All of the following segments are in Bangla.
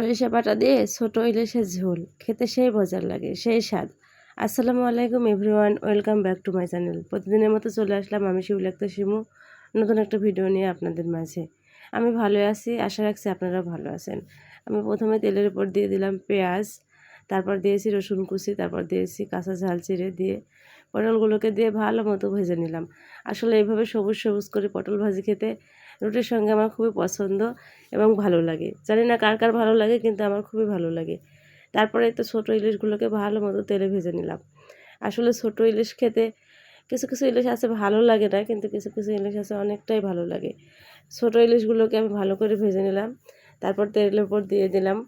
সরিষা বাটা দিয়ে ছোট ইলিশের ঝোল। খেতে সেই মজার লাগে, সেই স্বাদ। আসসালামু আলাইকুম everyone, welcome back to my channel. প্রতিদিনের মতো চলে আসলাম আমি শিবলাক্তা শিমু, নতুন একটা ভিডিও নিয়ে আপনাদের মাঝে। আমি ভালো আছি, আশা রাখছি আপনারাও ভালো আছেন। আমি প্রথমে তেলের উপর দিয়ে দিলাম পেঁয়াজ, তারপর দিয়েছি রসুন কুচি, তারপর দিয়েছি কাঁচা ঝাল চিড়ে দিয়ে পটলগুলোকে দিয়ে ভালো মতো ভেজে নিলাম। আসলে এইভাবে সবুজ সবুজ করে পটল ভাজি খেতে রুটির সঙ্গে আমার খুবই পছন্দ এবং ভালো লাগে। জানি না কার কার ভালো লাগে, কিন্তু আমার খুবই ভালো লাগে। তারপরে তো ছোটো ইলিশগুলোকে ভালো মতো তেলে ভেজে নিলাম। আসলে ছোটো ইলিশ খেতে কিছু কিছু ইলিশ আছে ভালো লাগে না, কিন্তু কিছু কিছু ইলিশ আছে অনেকটাই ভালো লাগে। ছোটো ইলিশগুলোকে আমি ভালো করে ভেজে নিলাম। তারপর তেলের উপর দিয়ে দিলাম।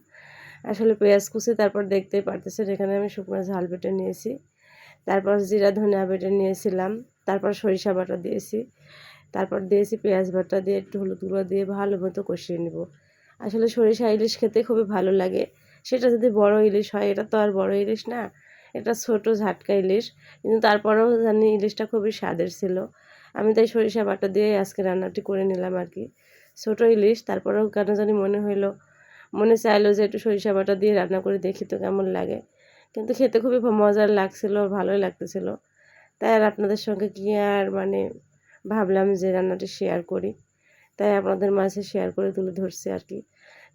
আসলে পেঁয়াজ কুচি, তারপর দেখতেই পারতেছেন, এখানে আমি শুকনো ঝাল বেটে নিয়েছি। তারপর জিরা, ধনিয়া বেটে নিয়েছিলাম। তারপর সরিষা বাটা দিয়েছি। তারপর দিয়েছি পেঁয়াজ বাটা দিয়ে একটু হলুদ গুঁড়ো দিয়ে ভালো মতো কষিয়ে নেব। আসলে সরিষা ইলিশ খেতে খুবই ভালো লাগে। সেটা যদি বড় ইলিশ হয়, এটা তো আর বড় ইলিশ না। এটা ছোট ঝাটকা ইলিশ। কিন্তু তারপরেও জানি ইলিশটা খুবই স্বাদের ছিল। আমি তাই সরিষা বাটা দিয়ে আজকে রান্নাটি করে নিলাম আর কি। ছোটো ইলিশ, তারপরেও কেন জানি মনে হইল। মনে চাইলো যে একটু সরিষা বাটা দিয়ে রান্না করে দেখি তো কেমন লাগে। কিন্তু খেতে খুবই মজার লাগছিল, ভালোই লাগতেছিল। তাই আর আপনাদের সঙ্গে কি আর মানে ভাবলাম যে রান্নাটি শেয়ার করি। তাই আপনাদের মাঝে শেয়ার করে তুলে ধরছি আর কি।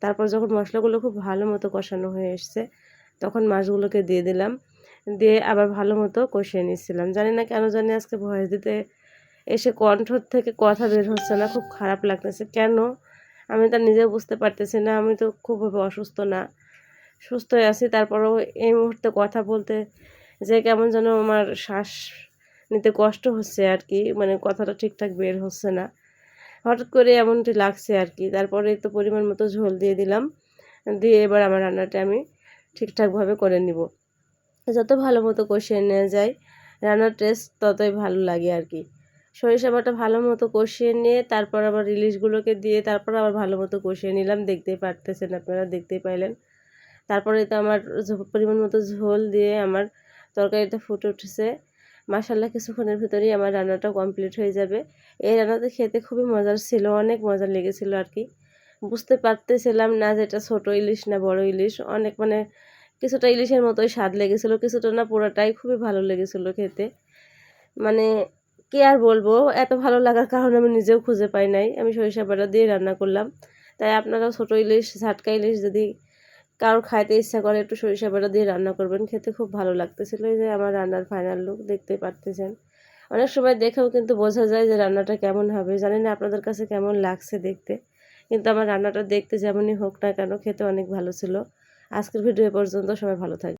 তারপর যখন মশলাগুলো খুব ভালো মতো কষানো হয়ে এসছে, তখন মাছগুলোকে দিয়ে দিলাম। দিয়ে আবার ভালো মতো কষিয়ে নিচ্ছিলাম। জানি না কেন জানি আজকে ভয়েস দিতে এসে কণ্ঠ থেকে কথা বের হচ্ছে না, খুব খারাপ লাগতেছে। কেন? আমি তা নিজেও বুঝতে পারতেছি না, আমি তো খুবভাবে অসুস্থ না। সুস্থ হয়ে আছি। তারপরেও এই মুহূর্তে কথা বলতে যে কেমন যেন আমার শ্বাস নিতে কষ্ট হচ্ছে আর কি। মানে কথাটা ঠিকঠাক বের হচ্ছে না। হঠাৎ করে এমনটি লাগছে আর কি। তারপরে তো পরিমাণ মতো ঝোল দিয়ে দিলাম। দিয়ে এবার আমার রান্নাটা আমি ঠিকঠাকভাবে করে নিব। যত ভালো মতো কষিয়ে নেওয়া যায়, রান্নার টেস্ট ততই ভালো লাগে আর কি। সরিষা বাটা ভালো মতো কষিয়ে নিয়ে তারপর আবার ইলিশগুলোকে দিয়ে তারপর আবার ভালো মতো কষিয়ে নিলাম। দেখতেই পারতেছেন আপনারা, দেখতেই পাইলেন। তারপরে তো আমার পরিমাণ মতো ঝোল দিয়ে আমার তরকারিটা ফুটে উঠেছে। মাসাল্লাহ কিছুক্ষণের ভিতরেই আমার রান্নাটা কমপ্লিট হয়ে যাবে। এই রান্নাটা খেতে খুবই মজার ছিল, অনেক মজা লেগেছিল আর কি। বুঝতে পারতেছিলাম না যে এটা ছোটো ইলিশ না বড় ইলিশ। অনেক মানে কিছুটা ইলিশের মতোই স্বাদ লেগেছিল, কিছুটা না পুরোটাই খুবই ভালো লেগেছিলো খেতে। মানে কি আর বলব, এত ভালো লাগার কারণে আমি নিজেও খুঁজে পাই নাই। আমি সরিষা বাটা দিয়ে রান্না করলাম। তাই আপনারাও ছোটো ইলিশ, ঝাটকা ইলিশ যদি কারোর খাইতে ইচ্ছা করে একটু সরিষা বাটা দিয়ে রান্না করবেন, খেতে খুব ভালো লাগতেছিল। এই যে আমার রান্নার ফাইনাল লুক দেখতে পারতেছেন। অনেক সময় দেখেও কিন্তু বোঝা যায় যে রান্নাটা কেমন হবে। জানি না আপনাদের কাছে কেমন লাগছে দেখতে, কিন্তু আমার রান্নাটা দেখতে যেমনই হোক না কেন, খেতে অনেক ভালো ছিল। আজকের ভিডিও পর্যন্ত সবাই ভালো থাকবে